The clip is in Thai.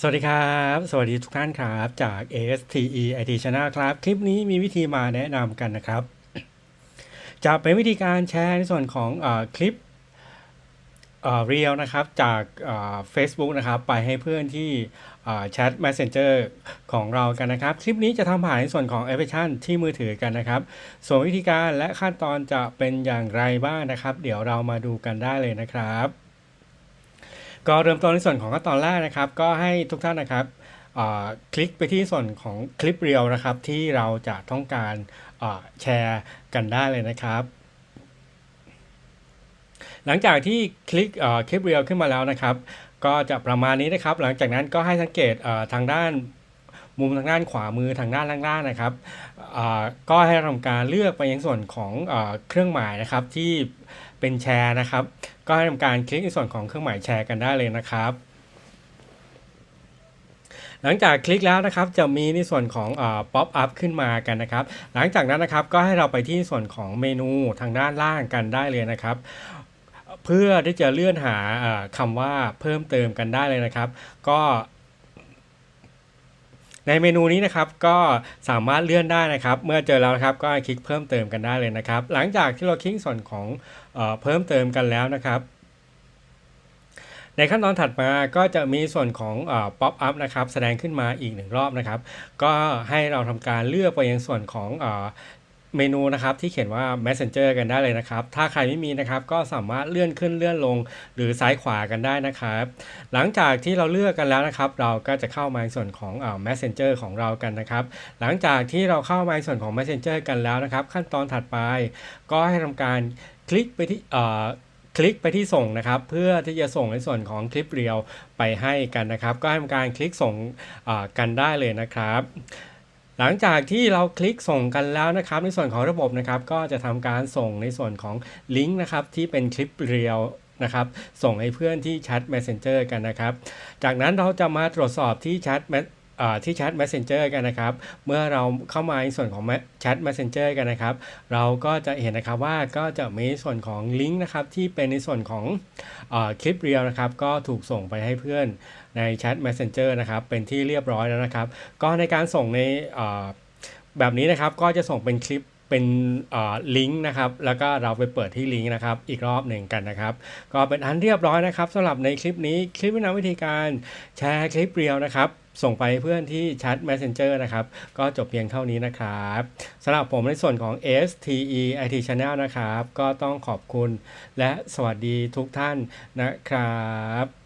สวัสดีครับ สวัสดีทุกท่านครับจาก ASTE IT Channel ครับ คลิปนี้มีวิธีมาแนะนำกันนะครับ จะเป็นวิธีการแชร์ในส่วนของออคลิปเรียลนะครับจากเฟซบุ๊กนะครับ ไปให้เพื่อนที่แชท Messenger ของเรากันนะครับ คลิปนี้จะทำผ่านในส่วนของแอปพลิเคชันที่มือถือกันนะครับ ส่วนวิธีการและขั้นตอนจะเป็นอย่างไรบ้างนะครับ เดี๋ยวเรามาดูกันได้เลยนะครับ ก็เริ่มต้นในส่วนของขั้นตอนแรกนะครับ ก็ให้ทุกท่านนะครับคลิกไปที่ส่วนของคลิปเรียวนะครับ ที่เราจะต้องการแชร์กันได้เลยนะครับ หลังจากที่คลิกคลิปเรียวขึ้นมาแล้วนะครับ ก็จะประมาณนี้นะครับ หลังจากนั้นก็ให้สังเกตทางด้านมุมทางด้านขวามือทางด้านล่างๆนะครับ ก็ให้ทำการเลือกไปยังส่วนของอเครื่องหมายนะครับที่ เป็นแชร์นะครับ ก็ให้ทำการคลิกในส่วนของเครื่องหมายแชร์กันได้เลยนะครับ หลังจากคลิกแล้วนะครับจะมีในส่วนของป๊อปอัพขึ้นมากันนะครับ หลังจากนั้นนะครับก็ให้เราไปที่ส่วนของเมนูทางด้านล่างกันได้เลยนะครับเพื่อที่จะเลื่อนหาคำว่าเพิ่มเติมกันได้เลยนะครับ ก็ ในเมนูนี้นะครับก็สามารถเลื่อนได้นะครับ เมื่อเจอแล้วนะครับก็คลิกเพิ่มเติมกันได้เลยนะครับ หลังจากที่เราคลิกส่วนของเออเพิ่มเติมกันแล้วนะครับในขั้นตอนถัดมาก็จะมีส่วนของป๊อปอัพนะครับแสดงขึ้นมาอีกหนึ่งรอบนะครับ ก็ให้เราทำการเลือกไปยังส่วนของ เมนูนะครับที่เขียนว่า Messenger กันได้เลยนะครับ ถ้าใครไม่มีนะครับก็สามารถเลื่อนขึ้นเลื่อนลง หรือซ้ายขวากันได้นะครับ หลังจากที่เราเลือกกันแล้วนะครับ เราก็จะเข้ามาในส่วนของเอ่อ Messenger ของเรากันนะครับ หลังจากที่เราเข้ามาในส่วนของ Messenger กันแล้วนะครับ ขั้นตอนถัดไป ก็ให้ทำการคลิกไปที่เอ่อคลิกไปที่ส่งนะครับ เพื่อที่จะส่งในส่วนของคลิปเรียวไปให้กันนะครับ ก็ให้ทำการคลิกส่งกันได้เลยนะครับ หลังจากที่เราคลิกส่งกันแล้วนะครับ ในส่วนของระบบนะครับก็จะทำการส่งในส่วนของลิงก์นะครับที่เป็นคลิปเรียวนะครับส่งให้เพื่อนที่แชท Messenger กันนะครับ จากนั้นเราจะมาตรวจสอบที่แชท ที่แชท Messenger กันนะครับ เมื่อเราเข้ามาในส่วนของแชท Messenger กันนะครับ เราก็จะเห็นนะครับว่าก็จะมีส่วนของลิงก์นะครับที่เป็นในส่วนของอคลิปเรียวนะครับ ก็ถูกส่งไปให้เพื่อนในแชท Messenger นะครับ เป็นที่เรียบร้อยแล้วนะครับ ก็ในการส่งในแบบนี้นะครับก็จะส่งเป็นคลิป เป็นลิงก์นะครับ แล้วก็เราไปเปิดที่ลิงก์นะครับ อีกรอบหนึ่งกันนะครับ ก็เป็นอันเรียบร้อยนะครับสำหรับในคลิปนี้คลิปแนะนำวิธีการแชร์คลิปเรียวนะครับ ส่งไปเพื่อนที่แชท Messenger นะครับ ก็จบเพียงเท่านี้นะครับสำหรับผมในส่วนของ STE IT Channel นะครับ ก็ต้องขอบคุณและสวัสดีทุกท่านนะครับ